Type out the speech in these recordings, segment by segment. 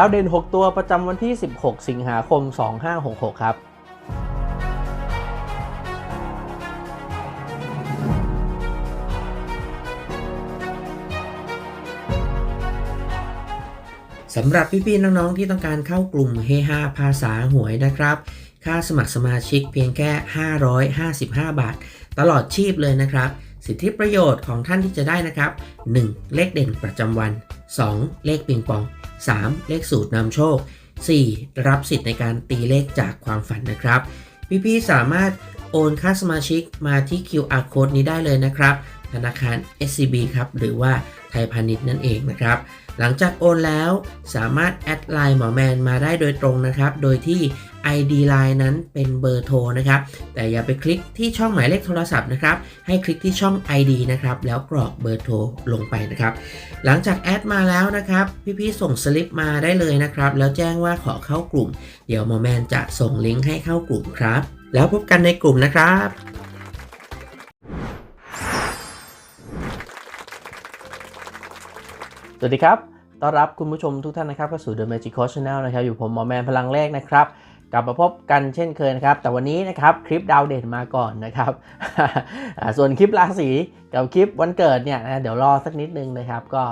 ดาวเด่น 6 ตัวประจำวันที่ 16 สิงหาคม 2566 ครับสำหรับพี่ๆน้องๆที่ต้องการเข้ากลุ่มเฮฮาภาษาหวยนะครับ ค่าสมัครสมาชิกเพียงแค่ 555 บาท ตลอดชีพเลยนะครับ สิทธิประโยชน์ของท่านที่จะได้นะครับ 1. เลขเด่นประจำวัน 2. เลขปิงปอง 3. เลขสูตรนำโชค 4. รับสิทธิ์ในการตีเลขจากความฝันนะครับ พี่ๆสามารถโอนค่าสมาชิกมาที่ QR code นี้ได้เลยนะครับ ธนาคาร SCB ครับหรือว่าไทยพาณิชย์นั่นเองนะครับ หลังจากโอนแล้วสามารถแอดไลน์หมอแมนมาได้โดยตรงนะครับ โดยที่ ID Line นั้นเป็นเบอร์โทรนะครับ แต่อย่าไปคลิกที่ช่องหมายเลขโทรศัพท์นะครับ ให้คลิกที่ช่อง ID นะครับ แล้วกรอกเบอร์โทรลงไปนะครับ หลังจากแอดมาแล้วนะครับ พี่ๆส่งสลิปมาได้เลยนะครับ แล้วแจ้งว่าขอเข้ากลุ่ม เดี๋ยวหมอแมนจะส่งลิงก์ให้เข้ากลุ่มครับ แล้วพบกันในกลุ่มนะครับสวัสดีครับ ต้อนรับคุณผู้ชมทุกท่านนะครับเข้าสู่ The Magic Coach Channel นะครับ อยู่ผมหมอแมนพลังเลขนะครับ กลับมาพบกันเช่นเคยนะครับ แต่วันนี้นะครับคลิปดาวเด่นมาก่อนนะครับ ส่วนคลิปราศีกับคลิปวันเกิดเนี่ยนะเดี๋ยวรอสักนิดนึงนะครับ ก็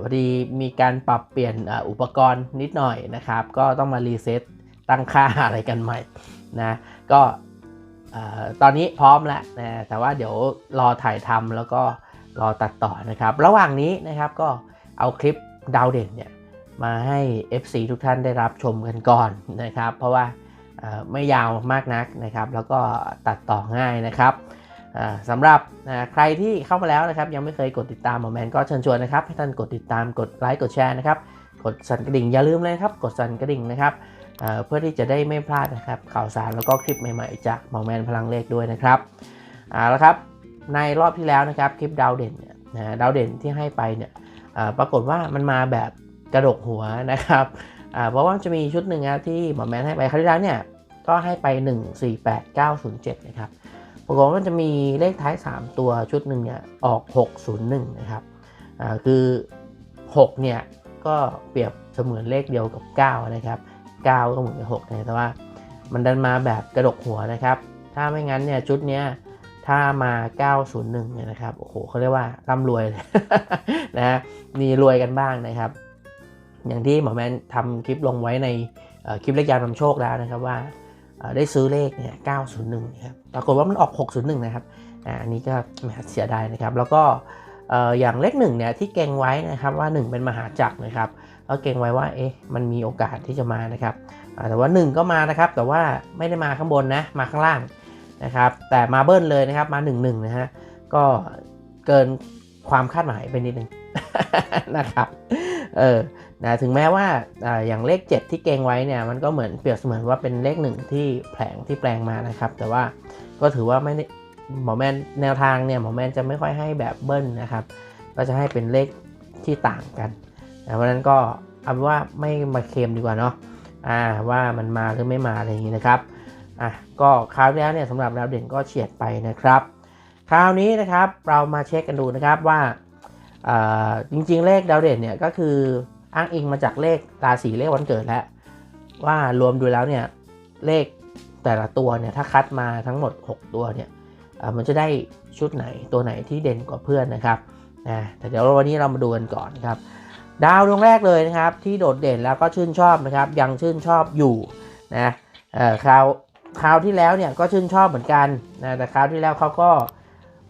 พอดีมีการปรับเปลี่ยนอุปกรณ์นิดหน่อยนะครับ ก็ต้องมารีเซ็ตตั้งค่าอะไรกันใหม่นะก็ตอนนี้พร้อมแล้วนะแต่ว่าเดี๋ยวรอถ่ายทำแล้วก็รอตัดต่อนะครับ ระหว่างนี้นะครับก็เอาคลิปดาวเด่นเนี่ย มาให้ FC ทุกท่านได้รับชมกันก่อนนะครับ เพราะว่าไม่ยาวมากนักนะครับ แล้วก็ตัดต่อง่ายนะครับสำหรับใครที่เข้ามาแล้วนะครับ ยังไม่เคยกดติดตามหมอแมนก็เชิญชวนนะครับ ให้ท่านกดติดตามกดไลค์กดแชร์นะครับ กดสั่นกระดิ่งอย่าลืมเลยครับ กดสั่นกระดิ่งนะครับเพื่อที่จะได้ไม่พลาดนะครับ ข่าวสารแล้วก็คลิปใหม่ๆ จากหมอแมนพลังเลขด้วยนะครับเอาละครับในรอบที่แล้วนะครับคลิปดาวเด่นเนี่ยนะดาวเด่นที่ให้ไปเนี่ยปรากฏว่ามันมาแบบ กระดกหัวนะครับเพราะว่าจะมีชุดหนึ่งนะที่หมอแมนให้ไปครั้งที่แล้วเนี่ยก็ให้ไป 1 4 8 9 0 7 นะครับปรากฏว่ามันจะมีเลขท้าย 3 ตัวชุดหนึ่งเนี่ยออก 601 นะครับคือ 6 เนี่ยก็เปรียบเสมือนเลขเดียวกับ 9 นะครับ 9 ก็เหมือนกับ6นะแต่ว่ามันดันมาแบบกระดกหัวนะครับ ถ้าไม่งั้นเนี่ยชุดเนี้ยถ้ามา 901 เนี่ยนะครับ โอ้โหเขาเรียกว่าร่ำรวยนะฮะมีรวยกันบ้างนะครับ อย่างที่หมอแมนทำคลิปลงไว้ในคลิปเลขยานนำโชคแล้วนะครับว่าได้ซื้อเลขเนี่ย901นะครับปรากฏว่ามันออก 601 นะครับอ่าอันนี้ก็แหมเสียดายนะครับ แล้วก็อย่างเลข1เนี่ยที่เก่งไว้นะครับว่า 1 เป็นมหาจักรนะครับแล้วเก่งไว้ว่าเอ๊ะมันมีโอกาสที่จะมานะครับแต่ว่า 1 ก็มานะครับ แต่ว่าไม่ได้มาข้างบนนะมาข้างล่างนะครับแต่มาเบิ้ลเลยนะครับมา1นนะฮะก็เกินความคาดหมายไปนิดนึงนะครับเออ นะถึงแม้ว่าออย่างเลข 7 ที่เกงไว้เนี่ยมันก็เหมือนเปรียบเสมือนว่าเป็นเลข1ที่แผลงที่แปลงมานะครับ แต่ว่าก็ถือว่าไม่หมอแมนแนวทางเนี่ยหมอแมนจะไม่ค่อยให้แบบเบิ้ลนะครับ ก็จะให้เป็นเลขที่ต่างกันนะเพราะฉะนั้นก็เอาว่าไม่มาเคลมดีกว่าเนาะอ่าว่ามันมาหรือไม่มาอะไรอย่างนี้นะครับอะก็คราวแล้วเนี่ยสำหรับดาวเด่นก็เฉียดไปนะครับ คราวนี้นะครับเรามาเช็คกันดูนะครับว่าอ่าจริงๆเลขดาวเด่นเนี่ยก็คือ อ้างอิงมาจากเลขราศีเลขวันเกิดแล้วว่ารวมดูแล้วเนี่ยเลขแต่ละตัวเนี่ยถ้าคัดมาทั้งหมด 6 ตัวเนี่ยมันจะได้ชุดไหนตัวไหนที่เด่นกว่าเพื่อนนะครับนะแต่เดี๋ยววันนี้เรามาดูกันก่อนครับ ดาวดวงแรกเลยนะครับที่โดดเด่นแล้วก็ชื่นชอบนะครับ ยังชื่นชอบอยู่นะเออคราวคราวที่แล้วเนี่ยก็ชื่นชอบเหมือนกันนะแต่คราวที่แล้วเขาก็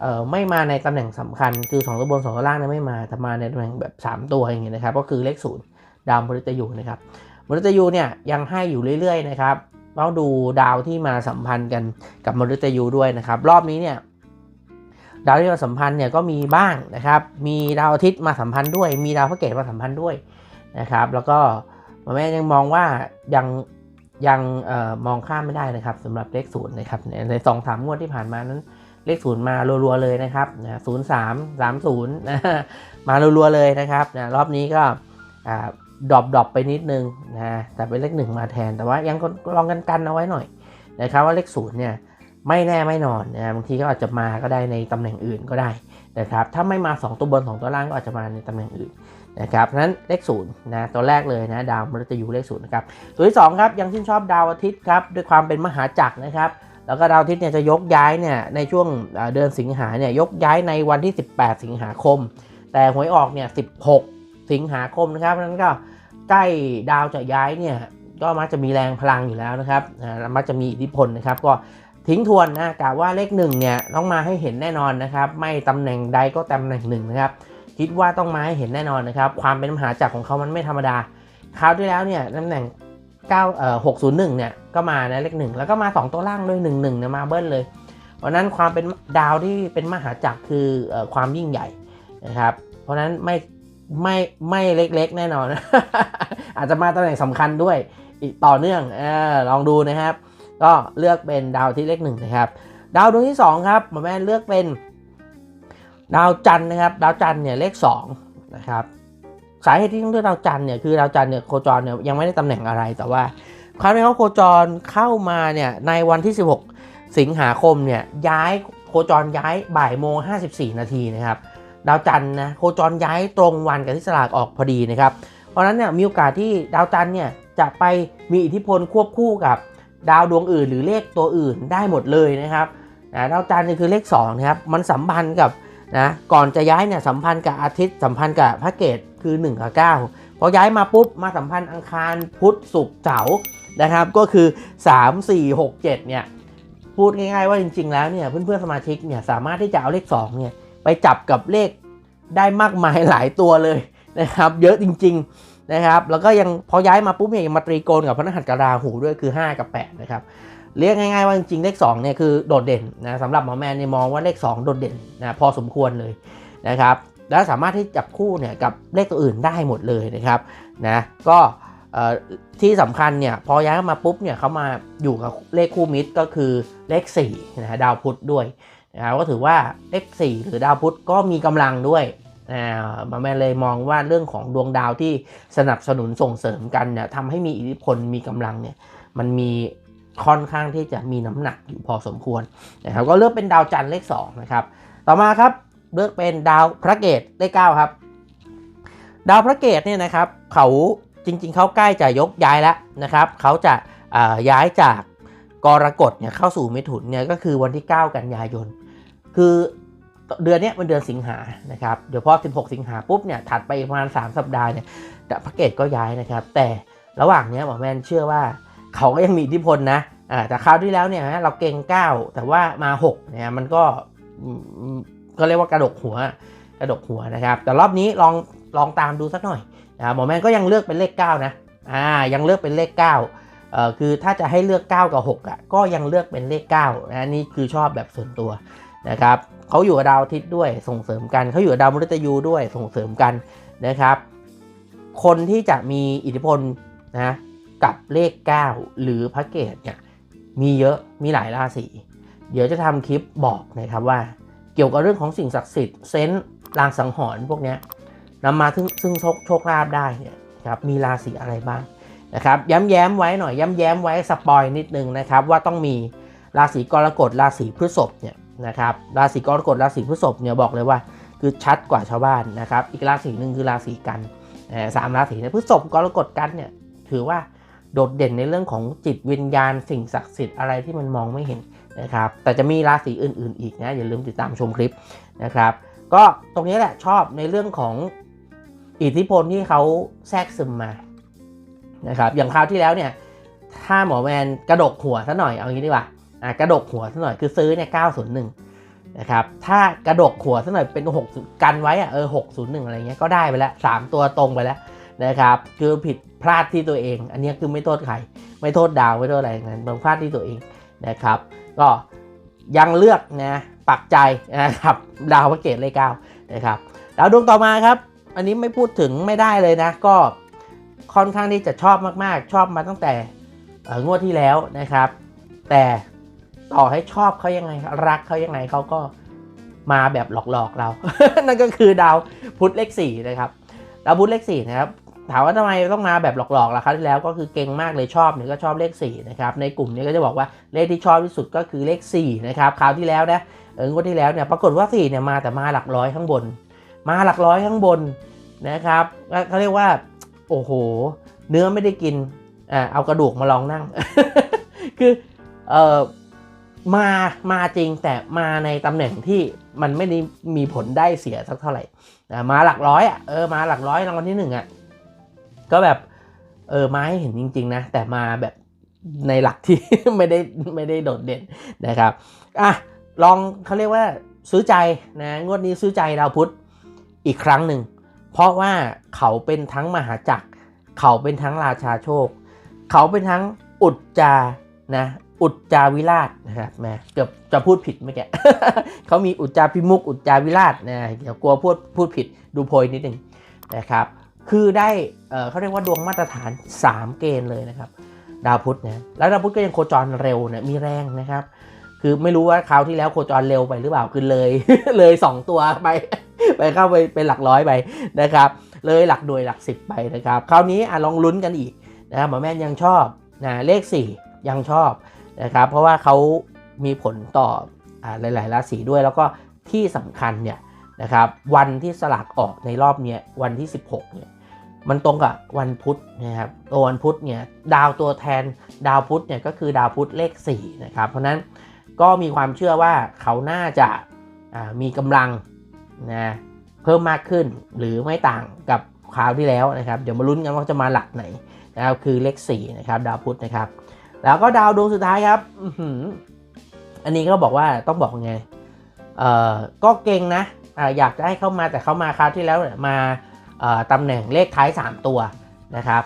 เอ่อไม่มาในตำแหน่งสำคัญ คือ2ตัวบน2ตัวล่างเนี่ยไม่มาแต่มาในตำแหน่งแบบ 3 ตัวอย่างเงี้ยนะครับ ก็คือเลขศูนย์ดาวมฤตยูนะครับมฤตยูเนี่ยยังให้อยู่เรื่อยๆนะครับต้องดูดาวที่มาสัมพันธ์กันกับมฤตยูด้วยนะครับ รอบนี้เนี่ยดาวที่มาสัมพันธ์เนี่ยก็มีบ้างนะครับ มีดาวอาทิตย์มาสัมพันธ์ด้วย มีดาวพระเกตมาสัมพันธ์ด้วยนะครับ แล้วก็หมอแม่ยังมองว่ายังยังออมองข้ามไม่ได้นะครับสำหรับเลขศูนย์นะครับในสองสามงวดที่ผ่านมานั้น เลขศูนย์มารัวๆเลยนะครับนะศูนย์สามสามศูนย์นะมารัวๆเลยนะครับนะรอบนี้ก็ดรอปดรอปไปนิดนึงนะแต่เป็นเลขหนึ่งมาแทนแต่ว่ายังลองกันกันเอาไว้หน่อยนะครับว่าเลขศูนย์เนี่ยไม่แน่ไม่นอนนะบางทีก็อาจจะมาก็ได้ในตำแหน่งอื่นก็ได้นะครับถ้าไม่มา 2 ตัวบน 2 ตัวล่างก็อาจจะมาในตำแหน่งอื่นนะครับนั้นเลขศูนย์นะตัวแรกเลยนะดาวมฤตยูเลขศูนย์นะครับตัวที่สองครับยังชื่นชอบดาวอาทิตย์ครับด้วยความเป็นมหาจักรนะครับ แล้วก็ดาวอาทิตย์เนี่ยจะยกย้ายเนี่ยในช่วงเดือนสิงหาเนี่ยยกย้ายในวันที่ 18 สิงหาคม แต่หวยออกเนี่ย 16 สิงหาคมนะครับเพราะฉะนั้นก็ใกล้ดาวจะย้ายเนี่ยก็มักจะมีแรงพลังอยู่แล้วนะครับอ่ามักจะมีอิทธิพลนะครับ ก็ทิ้งทวนนะกะว่าเลขหนึ่งเนี่ยต้องมาให้เห็นแน่นอนนะครับ ไม่ตำแหน่งใดก็ตำแหน่งหนึ่งนะครับ คิดว่าต้องมาให้เห็นแน่นอนนะครับ ความเป็นมหาจักรของเขามันไม่ธรรมดาคราวที่แล้วเนี่ยตำแหน่ง 9เอ่อ601 เนี่ย ก็มานะเลขหนึ่งแล้วก็มา 2 ตัวล่างด้วย 1 1เนี่ยมาเบิ้ลเลยเพราะนั้นความเป็นดาวที่เป็นมหาจักรคือออความยิ่งใหญ่นะครับ เพราะนั้นไม่ไม่ไม่เล็กๆแน่นอน อาจจะมาตำแหน่งสำคัญด้วยอีกต่อเนื่องออลองดูนะครับ ก็เลือกเป็นดาวที่เลขหนึ่งนะครับ ดาวดวงที่สองครับหมอแม่เลือกเป็น ดาวจันทร์นะครับ ดาวจันทร์เนี่ยเลข2นะครับ สาเหตุที่ต้องเลือกดาวจันทร์เนี่ยคือดาวจันทร์เนี่ยโคจรเนี่ยยังไม่ได้ตำแหน่งอะไรแต่ว่าคราวนี้เขาโคจรเข้ามาเนี่ยในวันที่ 16 สิงหาคมเนี่ยย้ายโคจรย้ายบ่ายโมง54 นาทีนะครับดาวจันทร์นะโคจรย้ายตรงวันกับที่สลากออกพอดีนะครับเพราะนั้นเนี่ยมีโอกาสที่ดาวจันทร์เนี่ยจะไปมีอิทธิพลควบคู่กับดาวดวงอื่น หรือเลขตัวอื่นได้หมดเลยนะครับนะดาวจันทร์นี่คือเลข2นะครับมันสัมพันธ์กับนะก่อนจะย้ายเนี่ยสัมพันธ์กับอาทิตย์สัมพันธ์กับพระเกต คือ1กับ9พอย้ายมาปุ๊บมาสัมพันธ์อังคารพุธศุกร์เสาร์นะครับ ก็คือ 3 4 6 7 เนี่ย พูดง่ายๆว่าจริงๆแล้วเนี่ยเพื่อนๆสมาชิกเนี่ยสามารถที่จะเอาเลข2เนี่ยไปจับกับเลขได้มากมายหลายตัวเลยนะครับ เยอะจริง ๆนะครับ แล้วก็ยังพอย้ายมาปุ๊บเนี่ยยังมาตรีโกณกับพระรหัสกราหูด้วยคือ 5 กับ 8 นะครับเรียกง่ายๆว่าจริงๆเลข2เนี่ยคือโดดเด่นนะสำหรับหมอแมนเนี่ยมองว่าเลข 2 โดดเด่นนะพอสมควรเลยนะครับ แล้วสามารถที่จับคู่เนี่ยกับเลขตัวอื่นได้หมดเลยนะครับนะก็ที่สำคัญเนี่ยพอย้ายมาปุ๊บเนี่ยเขามาอยู่กับเลขคู่มิตรก็คือเลข4นะฮะดาวพุธด้วยนะครับก็ถือว่าเลข4หรือดาวพุธก็มีกำลังด้วยอ่าหมอแมนเลยมองว่าเรื่องของดวงดาวที่สนับสนุนส่งเสริมกันเนี่ยทำให้มีอิทธิพลมีกำลังเนี่ยมันมีค่อนข้างที่จะมีน้ำหนักอยู่พอสมควรนะครับก็เลือกเป็นดาวจันทร์เลข2นะครับต่อมาครับ เลือกเป็นดาวพระเกตเลข9ครับ ดาวพระเกตเนี่ยนะครับเขาจริงๆเขาใกล้จะยกย้ายแล้วนะครับเขาจะาย้ายจากกรกฎเนี่ยเข้าสู่มิถุนเนี่ยก็คือวันที่ 9 กันยายน คือเดือนนี้ยมันเดือนสิงหานะครับเดี๋ยวพอ 16 สิงหาปุ๊บเนี่ยถัดไปประมาณ 3 สัปดาห์เนี่ยพระเกตก็ย้ายนะครับ แต่ระหว่างนี้หมอแมนเชื่อว่าเขาก็ยังมีอิทธิพลนะแต่คราวที่แล้วเนี่ยเราเก่ง 9 แต่ว่ามา6เนี่ยมันก็ อืมก็เรียกว่ากระดกหัวกระดกหัวนะครับ แต่รอบนี้ลองลองตามดูสักหน่อยนะหมอแมนก็ยังเลือกเป็นเลข 9 นะอ่ายังเลือกเป็นเลข 9เอ่อคือถ้าจะให้เลือก 9 กับ6อะก็ยังเลือกเป็นเลข9นะนี่คือชอบแบบส่วนตัวนะครับเขาอยู่กับดาวอาทิตย์ด้วยส่งเสริมกันเขาอยู่กับดาวมฤตยูด้วยส่งเสริมกันนะครับ คนที่จะมีอิทธิพลนะกับเลข 9 หรือพระเกตเนี่ยมีเยอะมีหลายราศีเดี๋ยวจะทำคลิปบอกนะครับว่า เกี่ยวกับเรื่องของสิ่งศักดิ์สิทธิ์เซนต์ลางสังหรณ์พวกนี้นำมาซึ่งซึ่งโชคโชคลาภได้เนี่ยครับมีราศีอะไรบ้างนะครับย้ำแย้มไว้หน่อยย้ำแย้มไว้สปอยนิดนึงนะครับว่าต้องมีราศีกรกฎราศีพฤษภเนี่ยนะครับราศีกรกฎราศีพฤษภเนี่ยบอกเลยว่า คือชัดกว่าชาวบ้านนะครับอีกราศีหนึ่งคือราศีกันสามราศีเนี่ยพฤษภกรกฎกันเนี่ยถือว่าโดดเด่นในเรื่องของจิตวิญญาณสิ่งศักดิ์สิทธิ์อะไรที่มันมองไม่เห็น นะครับแต่จะมีราศีอื่น ๆ อีกนะอย่าลืมติดตามชมคลิปนะครับก็ตรงนี้แหละชอบในเรื่องของอิทธิพลที่เขาแทรกซึมมานะครับอย่างคราวที่แล้วเนี่ยถ้าหมอแมนกระดกหัวซะหน่อยเอางี้ดีกว่าอะกระดกหัวซะหน่อยคือซื้อเนี่ย901นย์หนึ่งนะครับถ้ากระดกหัวซะหน่อยเป็น6กันไว้อะเออ601อะไรเงี้ยก็ได้ไปแล้ว3ตัวตรงไปแล้วนะครับคือผิดพลาดที่ตัวเอง อันนี้คือไม่โทษใครไม่โทษดาวไม่โทษอะไรทั้งนั้นเป็นพลาดที่ตัวเอง นะครับ ก็ยังเลือกนะปักใจนะครับดาวพระเกตเลขเก้านะครับดาวดวงต่อมาครับ อันนี้ไม่พูดถึงไม่ได้เลยนะ ก็ค่อนข้างที่จะชอบมากๆ ชอบมาตั้งแต่งวดที่แล้วนะครับ แต่ต่อให้ชอบเขายังไงรักเขายังไงเขาก็มาแบบหลอกๆเรา นั่นก็คือดาวพุธเลขสี่นะครับ ดาวพุธเลขสี่นะครับ ถามว่าทำไมต้องมาแบบหลอกๆล่ะครับที่แล้วก็คือเก่งมากเลยชอบเนี่ยก็ชอบเลข4นะครับในกลุ่มนี้ก็จะบอกว่าเลขที่ชอบที่สุดก็คือเลข4นะครับคราวที่แล้วนะเอองวดที่แล้วเนี่ยปรากฏว่า4เนี่ยมาแต่มาหลักร้อยข้างบน มาหลักร้อยข้างบนนะครับเขาเรียกว่าโอ้โห เนื้อไม่ได้กินอ่าเอากระดูกมาลองนั่ง คือเออมามาจริงแต่มาในตำแหน่งที่มันไม่ได้มีผลได้เสียสักเท่าไหร่มาหลักร้อยอะเออมาหลักร้อยรางวัลที่หนึ่งอะ ก็แบบเออมาให้เห็นจริง ๆ นะ แต่มาแบบในหลักที่ไม่ได้ไม่ได้โดดเด่นนะครับอะลองเขาเรียกว่าซื้อใจนะงวดนี้ซื้อใจดาวพุธอีกครั้งหนึ่ง เพราะว่าเขาเป็นทั้งมหาจักร เขาเป็นทั้งราชาโชค เขาเป็นทั้งอุจจานะอุจจาวิราชนะครับแม่เกือบจะพูดผิดเมื่อกี้เขามีอุจจาพิมุกอุจจาวิราชนะเดี๋ยวกลัวพูดพูดผิดดูโพยนิดหนึ่งนะครับ คือได้เขาเรียกว่าดวงมาตรฐาน 3 เกณฑ์เลยนะครับ ดาวพุธนะแล้วดาวพุธก็ยังโคจรเร็วนะมีแรงนะครับ คือไม่รู้ว่าคราวที่แล้วโคจรเร็วไปหรือเปล่าคือเลยเลย 2 ตัวไปไปเข้าไปเป็นหลักร้อยไปนะครับ เลยหลักหน่วยหลักสิบไปนะครับ คราวนี้อลองลุ้นกันอีกนะครับหมอแม่นยังชอบนะเลข 4 ยังชอบนะครับ เพราะว่าเขามีผลต่ออ่าหลาย ๆ ราศีด้วยแล้วก็ที่สำคัญเนี่ย นะครับวันที่สลากออกในรอบเนี้ยวันที่ 16เนี่ยมันตรงกับวันพุธนะครับตัววันพุธเนี่ยดาวตัวแทนดาวพุธเนี่ยก็คือดาวพุธเลข4นะครับเพราะฉะนั้นก็มีความเชื่อว่าเขาน่าจะามีกำลังนะเพิ่มมากขึ้นหรือไม่ต่างกับคราวที่แล้วนะครับ เดี๋ยวมาลุ้นกันว่าจะมาหลักไหนนะครับคือเลข4นะครับดาวพุธนะครับ แล้วก็ดาวดวงสุดท้ายครับอันนี้ก็บอกว่าต้องบอกไงเอ่อก็เก่งนะ อยากจะให้เข้ามาแต่เข้ามาคราวที่แล้วมาตำแหน่งเลขท้าย 3 ตัวนะครับ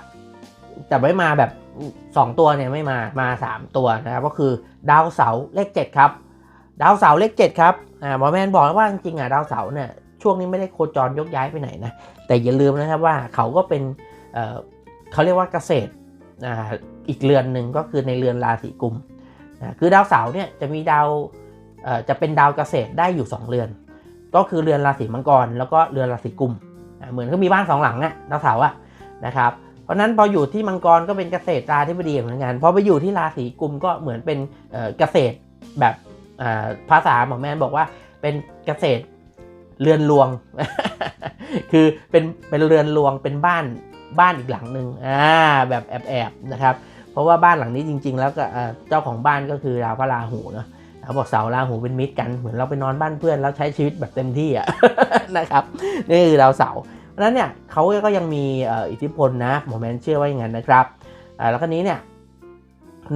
แต่ไม่มาแบบ 2 ตัวเนี่ยไม่มามา 3 ตัวนะครับก็คือดาวเสาร์เลข 7 ครับ ดาวเสาร์เลข 7 ครับอ่าหมอแมนบอกว่าจริงๆอะดาวเสาร์เนี่ยช่วงนี้ไม่ได้โคจรยกย้ายไปไหนนะแต่อย่าลืมนะครับว่าเขาก็เป็นเเขาเรียกว่าเกษตรอ่าอีกเรือนหนึ่งก็คือในเรือนราศีกุมนะคือดาวเสาร์เนี่ยจะมีดาวจะเป็นดาวเกษตรได้อยู่ 2 เรือน ก็คือเรือนราศีมังกร แล้วก็เรือนราศีกุมเหมือนเขามีบ้านสองหลังอะดาวเสาร์อะนะครับเพราะฉะนั้นพออยู่ที่มังกรก็เป็นเกษตรราธิบดีเหมือนกันพอไปอยู่ที่ราศีกุมก็เหมือนเป็นเกษตรแบบภาษาหมอแมนบอกว่าเป็นเกษตรเรือนรวง คือเป็นเป็นเรือนรวงเป็นบ้านบ้านอีกหลังหนึ่งอ่าแบบแอบๆนะครับ เพราะว่าบ้านหลังนี้จริง ๆ แล้วก็เอ่อเจ้าของบ้านก็คือดาวพระราหูเนาะ เขาบอกเสาราหูเป็นมิตรกันเหมือนเราไปนอนบ้านเพื่อนแล้วใช้ชีวิตแบบเต็มที่อะนะครับนี่คือดาวเสาเพราะนั้นเนี่ยเขาก็ยังมีอิทธิพลนะหมแมนเชื่อว่าอย่างนั้นนะครับแล้วก็นี้เนี่ย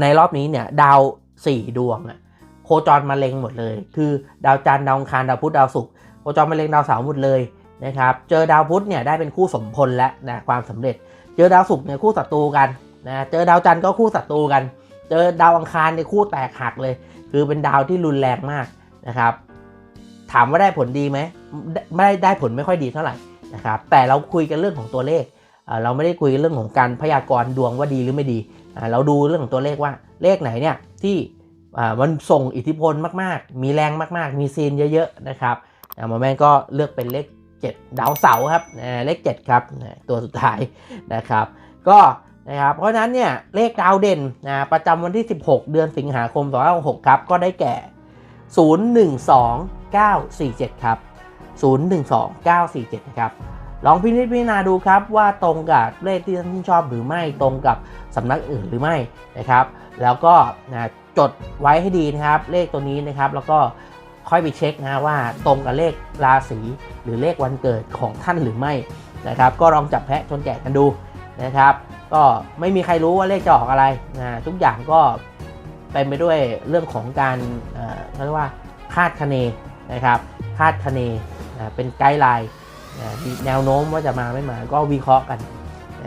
ในรอบนี้เนี่ยดาว 4 ดวงอะโคจรมาเล็งหมดเลย คือดาวจันทร์ดาวอังคารดาวพุธดาวศุกร์โคจรมาเล็งดาวเสาร์หมดเลยนะครับเจอดาวพุธเนี่ยได้เป็นคู่สมพลแล้วนะความสำเร็จ เจอดาวศุกร์เนี่ยคู่ศัตรูกันนะเจอดาวจันทร์ก็คู่ศัตรูกัน เจอดาวอังคารในยคู่แตกหักเลย คือเป็นดาวที่รุนแรงมากนะครับ ถามว่าได้ผลดีไหมไม่ได้ได้ผลไม่ค่อยดีเท่าไหร่นะครับ แต่เราคุยกันเรื่องของตัวเลข เราไม่ได้คุยเรื่องของการพยากรณ์ดวงว่าดีหรือไม่ดี เราดูเรื่องของตัวเลขว่าเลขไหนเนี่ยที่มันส่งอิทธิพลมากๆ มีแรงมากๆ มีซีนเยอะๆนะครับหมอแม่ก็เลือกเป็นเลข 7 ดาวเสาร์ครับเลข7ครับตัวสุดท้ายนะครับ ก็ นะครับเพราะฉะนั้นเนี่ยเลขดาวเด่นนะประจำวันที่ 16 เดือนสิงหาคม2566ครับก็ได้แก่ 012947 ครับ 012947 ครับ ลองพินิจพิจารณาดูครับว่าตรงกับเลขที่ท่านชอบหรือไม่ตรงกับสำนักอื่นหรือไม่นะครับ แล้วก็นะจดไว้ให้ดีนะครับ เลขตัวนี้นะครับ แล้วก็ค่อยไปเช็คนะว่าตรงกับเลขราศีหรือเลขวันเกิดของท่านหรือไม่นะครับ ก็ลองจับแพะชนแกะกันดูนะครับ ก็ไม่มีใครรู้ว่าเลขจะออกอะไรนะทุกอย่างก็เป็นไปด้วยเรื่องของการเขาเรียกว่าคาดคะเนนะครับคาดคะเนนะเป็นไกด์ไลน์มีแนวโน้มว่าจะมาไม่มาก็วิเคราะห์กัน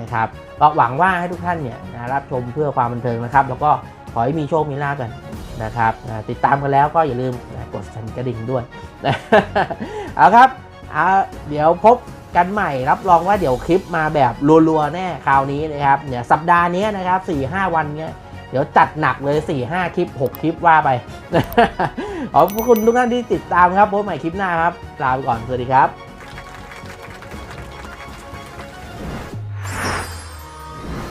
นะครับก็หวังว่าให้ทุกท่านเนี่ยนะรับชมเพื่อความบันเทิงนะครับ แล้วก็ขอให้มีโชคมีลาภกันนะครับนะติดตามกันแล้วก็อย่าลืมนะกดสั่นกระดิ่งด้วยเอาครับเอาเดี๋ยวพบ กันใหม่รับรองว่าเดี๋ยวคลิปมาแบบรัวๆแน่คราวนี้นะครับเนี่ยสัปดาห์นี้นะครับ4-5 วันเนี้ยเดี๋ยวจัดหนักเลย 4-5 คลิป 6 คลิปว่าไป ขอบคุณทุกท่านที่ติดตามครับพบใหม่คลิปหน้าครับ ลาไปก่อน สวัสดีครับ